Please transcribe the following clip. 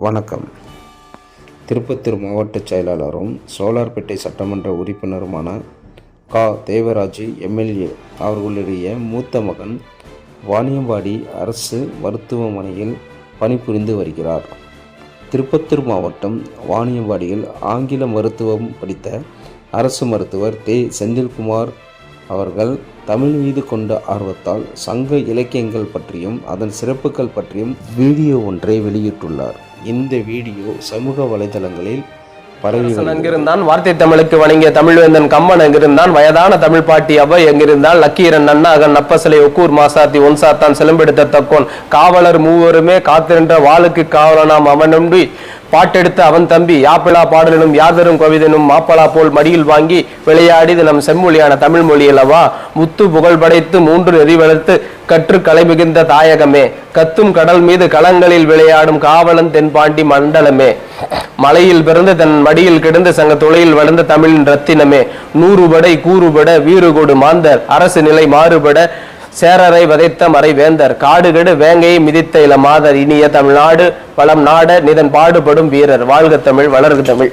வணக்கம். திருப்பத்தூர் மாவட்ட செயலாளரும் சோலார்பேட்டை சட்டமன்ற உறுப்பினருமான கா. தேவராஜ் எம்எல்ஏ அவர்களுடைய மூத்த மகன் வாணியம்பாடி அரசு மருத்துவமனையில் பணிபுரிந்து வருகிறார். திருப்பத்தூர் மாவட்டம் வாணியம்பாடியில் ஆங்கில மருத்துவம் படித்த அரசு மருத்துவர் தே. செந்தில்குமார் அவர்கள் தமிழ் மீது கொண்ட ஆர்வத்தால் சங்க இலக்கியங்கள் பற்றியும் அதன் சிறப்புகள் பற்றியும் வீடியோ ஒன்றை வெளியிட்டுள்ளார். இந்த வீடியோ சமூக வலைதளங்களில் பரவி. அங்கிருந்தான் வார்த்தை தமிழுக்கு வணங்கிய தமிழ்வேந்தன் கம்மன் அங்கிருந்தான் வயதான தமிழ் பாட்டி அவ்வை எங்கிருந்தால் லக்கீரன் நன்னாகன் நப்பசலை ஒக்கூர் மாசாத்தி ஒன்சாத்தான் சிலம்பெடுத்த தக்கோன் காவலர் மூவருமே காத்திருந்த வாளுக்கு காவலனாம் அவனும்பி பாட்டெடுத்த அவன் தம்பி யாப்பிளா பாடலினும் யாதரும் கவிதனும் மாப்பலா போல் மடியில் வாங்கி விளையாடி நம் செம்மொழியான தமிழ் மொழியல்லவா? முத்து புகழ் படைத்து மூன்று நெறி வளர்த்து கற்று கலை மிகுந்த தாயகமே. கத்தும் கடல் மீது களங்களில் விளையாடும் காவலன் தென்பாண்டி மண்டலமே. மலையில் பிறந்து தன் மடியில் கிடந்து சங்க துளையில் வளர்ந்த தமிழின் ரத்தினமே. நூறுபடை கூறுபட வீறுகொடு மாந்தர் அரசு நிலை மாறுபட சேரரை வதைத்த மறை வேந்தர் காடுகெடு வேங்கையை மிதித்த இள மாதர் இனிய தமிழ்நாடு வளம் நாட நிதன் பாடுபடும் வீரர் வாழ்க தமிழ் வளர்க தமிழ்.